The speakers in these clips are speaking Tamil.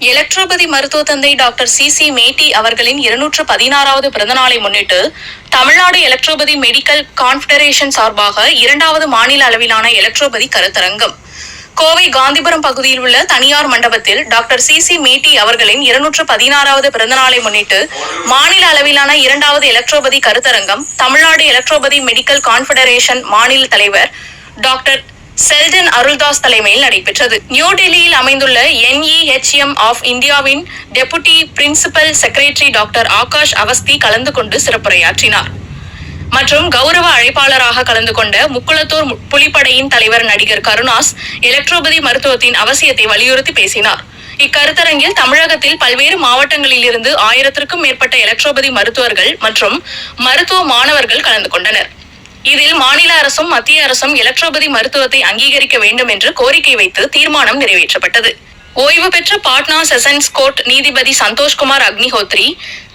எலக்ட்ரோபதி மருத்துவ தந்தை டாக்டர் சி சி மேட்டி அவர்களின் இருநூற்று பதினாறாவது பிறந்தநாளை முன்னிட்டு தமிழ்நாடு எலக்ட்ரோபதி மெடிக்கல் கான்ஃபெடரேஷன் சார்பாக இரண்டாவது மாநில அளவிலான எலக்ட்ரோபதி கருத்தரங்கம். கோவை காந்திபுரம் பகுதியில் உள்ள தனியார் மண்டபத்தில் டாக்டர் சி சி மேட்டி அவர்களின் இருநூற்று பதினாறாவது பிறந்தநாளை முன்னிட்டு மாநில அளவிலான இரண்டாவது எலக்ட்ரோபதி கருத்தரங்கம் தமிழ்நாடு எலக்ட்ரோபதி மெடிக்கல் கான்ஃபெடரேஷன் மாநில தலைவர் டாக்டர் செல்டன் அருள்தாஸ் தலைமையில் நடைபெற்றது. நியூ டெல்லியில் அமைந்துள்ள என்இஹெச்எம் ஆஃப் இந்தியாவின் deputy principal secretary doctor Akash Awasthi கலந்து கொண்டு சிறப்புரையாற்றினார். மற்றும் கௌரவ அழைப்பாளராக கலந்து கொண்ட முக்குளத்தூர் புலிப்படையின் தலைவர் நடிகர் கருணாஸ் எலக்ட்ரோபதி மருத்துவத்தின் அவசியத்தை வலியுறுத்தி பேசினார். இக்கருத்தரங்கில் தமிழகத்தில் பல்வேறு மாவட்டங்களில் இருந்து ஆயிரத்திற்கும் மேற்பட்ட எலக்ட்ரோபதி மருத்துவர்கள் மற்றும் மருத்துவ மாணவர்கள் கலந்து கொண்டனர். இதில் மாநில அரசும் மத்திய அரசும் எலக்ட்ரோபதி மருத்துவத்தை அங்கீகரிக்க வேண்டும் என்று கோரிக்கை வைத்து தீர்மானம் நிறைவேற்றப்பட்டது. ஓய்வு பெற்ற பாட்னா செஷன்ஸ் கோர்ட் நீதிபதி சந்தோஷ்குமார் அக்னிஹோத்ரி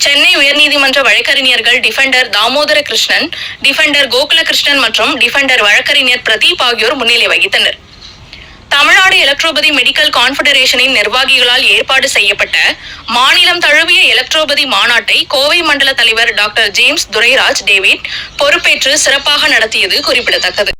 சென்னை உயர்நீதிமன்ற வழக்கறிஞர்கள் டிஃபெண்டர் தாமோதர கிருஷ்ணன் டிஃபெண்டர் கோகுலகிருஷ்ணன் மற்றும் டிஃபெண்டர் வழக்கறிஞர் பிரதீப் ஆகியோர் முன்னிலை வகித்தனர். தமிழ்நாடு எலக்ட்ரோபதி மெடிக்கல் கான்ஃபெடரேஷனின் நிர்வாகிகளால் ஏற்பாடு செய்யப்பட்ட மாநிலம் தழுவிய எலக்ட்ரோபதி மாநாட்டை கோவை மண்டல தலைவர் டாக்டர் ஜேம்ஸ் துரைராஜ் டேவிட் பொறுப்பேற்று சிறப்பாக நடத்தியது குறிப்பிடத்தக்கது.